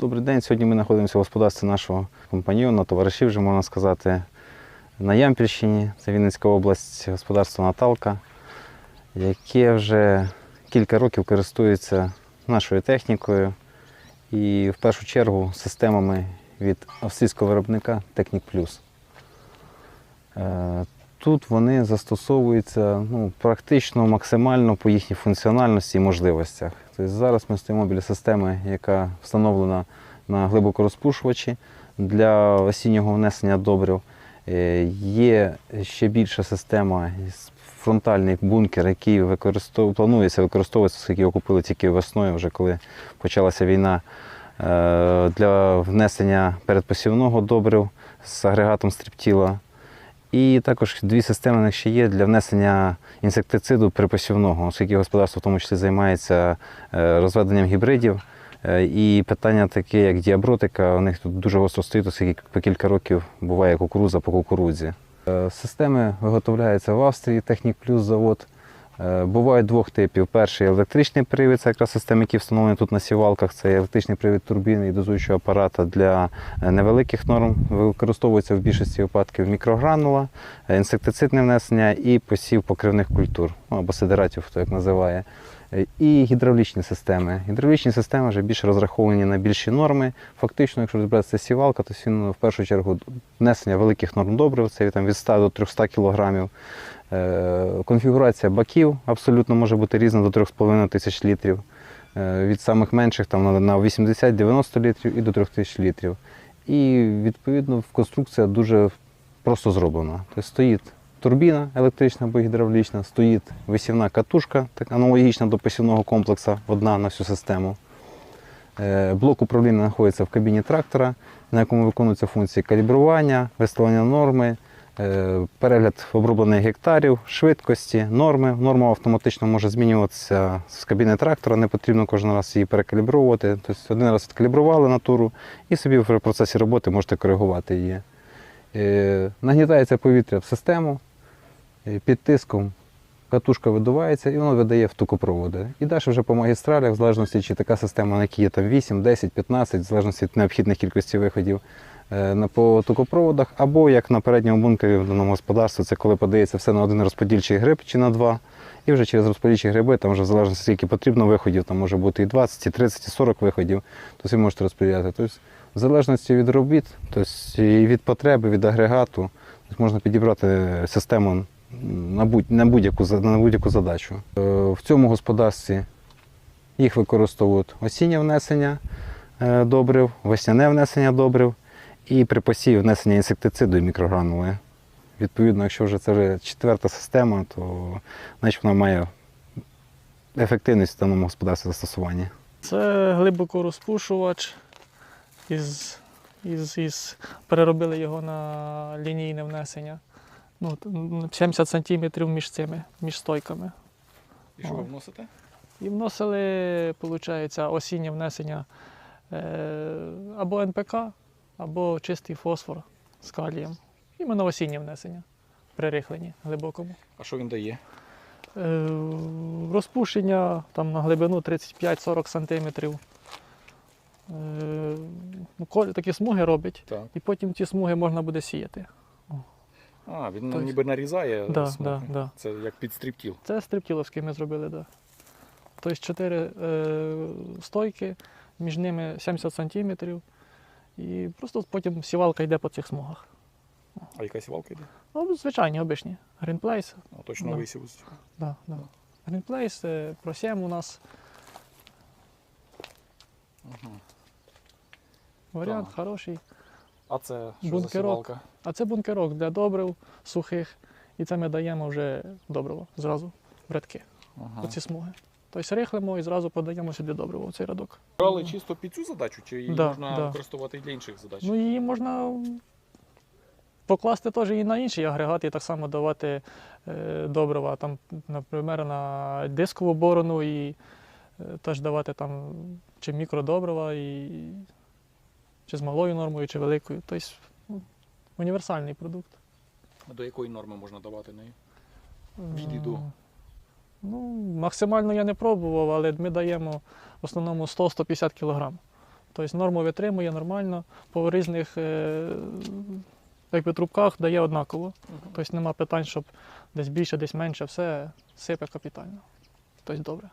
Добрий день. Сьогодні ми знаходимося в господарстві нашого компаньйона, товаришів, вже можна сказати, на Ямпільщині, це Вінницька область, господарство Наталка, яке вже кілька років користується нашою технікою і в першу чергу системами від австрійського виробника Technic Plus. Тут вони застосовуються ну, практично максимально по їхній функціональності і можливостях. Тобто зараз ми стоїмо біля системи, яка встановлена на глибокорозпушувачі для осіннього внесення добрив. Е, Є ще більша система, фронтальний бункер, який використов... планується використовуватися, оскільки його купили тільки весною, вже коли почалася війна е, для внесення передпосівного добрив з агрегатом стріптіла. І також дві системи них ще є для внесення інсектициду припосівного, оскільки господарство в тому числі займається е, розведенням гібридів. Е, І питання таке, як діабротика, у них тут дуже гостро стоїть, оскільки по кілька років буває кукуруза по кукурудзі. Е, Системи виготовляються в Австрії, Технік Плюс завод. Е, Бувають двох типів. Перший електричний привід, це якраз системи, які встановлені тут на сівалках. Це електричний привід турбіни і дозуючого апарата для е, невеликих норм. Використовується в більшості випадків мікрогранула, е, інсектицидне внесення і посів покривних культур, ну, або сидератів, хто як називає. І гідравлічні системи. Гідравлічні системи вже більш розраховані на більші норми. Фактично, якщо розбиратися сівалка, то він в першу чергу внесення великих норм добрив, це від 100 до 300 кілограмів. Е, Конфігурація баків абсолютно може бути різна до 3,5 тисяч літрів. Е, Від самих менших там, на- на 80-90 літрів і до 3 тисяч літрів. І відповідно конструкція дуже просто зроблена. Тобто стоїть турбіна електрична або гідравлічна, стоїть висівна катушка, так аналогічна до посівного комплексу, одна на всю систему. Е, Блок управління знаходиться в кабіні трактора, на якому виконуються функції калібрування, виставлення норми, перегляд оброблених гектарів, швидкості, норми. Норма автоматично може змінюватися з кабіни трактора, не потрібно кожен раз її перекалібровувати. Тобто один раз відкалібрували натуру і собі в процесі роботи можете коригувати її. Е, Нагнітається повітря в систему е, під тиском. Катушка видувається і воно видає в токопроводи. І далі вже по магістралях, в залежності, чи така система, на якій є там 8, 10, 15, в залежності від необхідних кількості виходів е, на по токопроводах, або як на передньому бункері в даному господарстві, це коли подається все на один розподільчий гриб чи на два. І вже через розподільчі гриби, там вже в залежності, скільки потрібно виходів, там може бути і 20, і 30, і 40 виходів, то ви можете розподіляти. Тобто, в залежності від робіт, тобто і від потреби, від агрегату, тобто можна підібрати систему на будь- на будь-яку, на будь-яку задачу. Е, В цьому господарстві їх використовують осіннє внесення е, добрив, весняне внесення добрив і при посіві внесення інсектициду і мікрогранули. Відповідно, якщо вже це вже четверта система, то значить вона має ефективність в даному господарстві застосування. Це глибокорозпушувач. Із, із, із, переробили його на лінійне внесення. Ну, 70 см між цими, між стойками. І що ви вносите? І вносили, виходить, осіннє внесення е, або НПК, або чистий фосфор з калієм. Іменно осіннє внесення при рихленні глибокому. А що він дає? Е, розпушення там, на глибину 35-40 см. Е, ну, такі смуги робить, Так. і потім ті смуги можна буде сіяти. А, він Тобто- ніби нарізає Да, смуги. да, да. Це як підстріптіл. Це стриптіловський ми зробили, так. Да. Тобто 4 е, стойки, між ними 70 см. І просто потім сівалка йде по цих смугах. А яка сівалка йде? Ну, звичайні, обичні. Greenplace. А, точно Да. висів. Да, да. Greenplace, е, Pro7 у нас. Ага. Варіант Так. хороший. А це що за Бункерок. сівалка? А це бункерок для добрив сухих. І це ми даємо вже добриво зразу в рядки. Ага. Оці смуги. Тобто рихлимо і зразу подаємо сюди добриво в цей рядок. Брали чисто під цю задачу, чи її Да, можна да. використовувати і для інших задач? Ну її можна покласти теж і на інший агрегат, і так само давати е, добрива. Там, наприклад, на дискову борону і е, теж давати там чи мікродобрива, і, чи з малою нормою, чи великою. Тобто ну, універсальний продукт. А До якої норми можна давати неї? Від і до. Ну, максимально я не пробував, але ми даємо в основному 100-150 кг. Тобто норму витримує нормально, по різних е, якби, трубках дає однаково. Тобто нема питань, щоб десь більше, десь менше, все сипе капітально. Тобто добре.